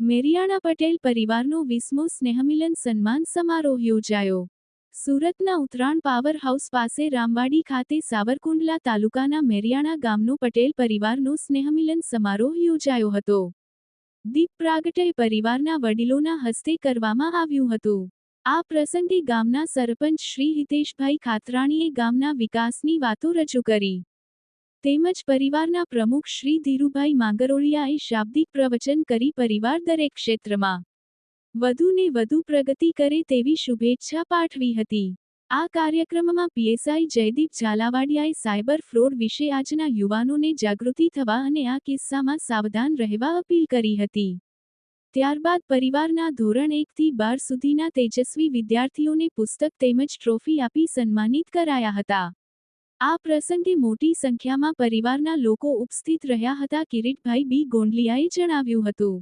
મેરિયાણા પટેલ પરિવારનો વીસમો સ્નેહમિલન સન્માન સમારોહ યોજાયો. સુરતના ઉતરાણ પાવર હાઉસ પાસે રામવાડી ખાતે સાવરકુંડલા તાલુકાના મેરિયાણા ગામનો પટેલ પરિવારનો સ્નેહમિલન સમારોહ યોજાયો હતો. દીપ પ્રાગટય પરિવારના વડીલોના હસ્તે કરવામાં આવ્યું હતું. આ પ્રસંગે ગામના સરપંચ શ્રી હિતેશભાઈ ખાતરાણીએ ગામના વિકાસની વાતો રજૂ કરી. તેમજ પરિવારના પ્રમુખ શ્રી ધીરુભાઈ માંગરોળિયાએ શાબ્દિક પ્રવચન કરી પરિવાર દરેક ક્ષેત્રમાં વધુને વધુ પ્રગતિ કરે તેવી શુભેચ્છા પાઠવી હતી. આ કાર્યક્રમમાં પીએસઆઈ જયદીપ ઝાલાવાડિયાએ સાયબર ફ્રોડ વિશે આજના યુવાનોને જાગૃતિ થવા અને આ કિસ્સામાં સાવધાન રહેવા અપીલ કરી હતી. ત્યારબાદ પરિવારના ધોરણ એકથી બાર સુધીના તેજસ્વી વિદ્યાર્થીઓને પુસ્તક તેમજ ટ્રોફી આપી સન્માનિત કરાયા હતા. આ પ્રસંગે મોટી સંખ્યામાં પરિવારના લોકો ઉપસ્થિત રહ્યા હતા. કિરીટભાઈ બી ગોંડલિયાએ જણાવ્યું હતું.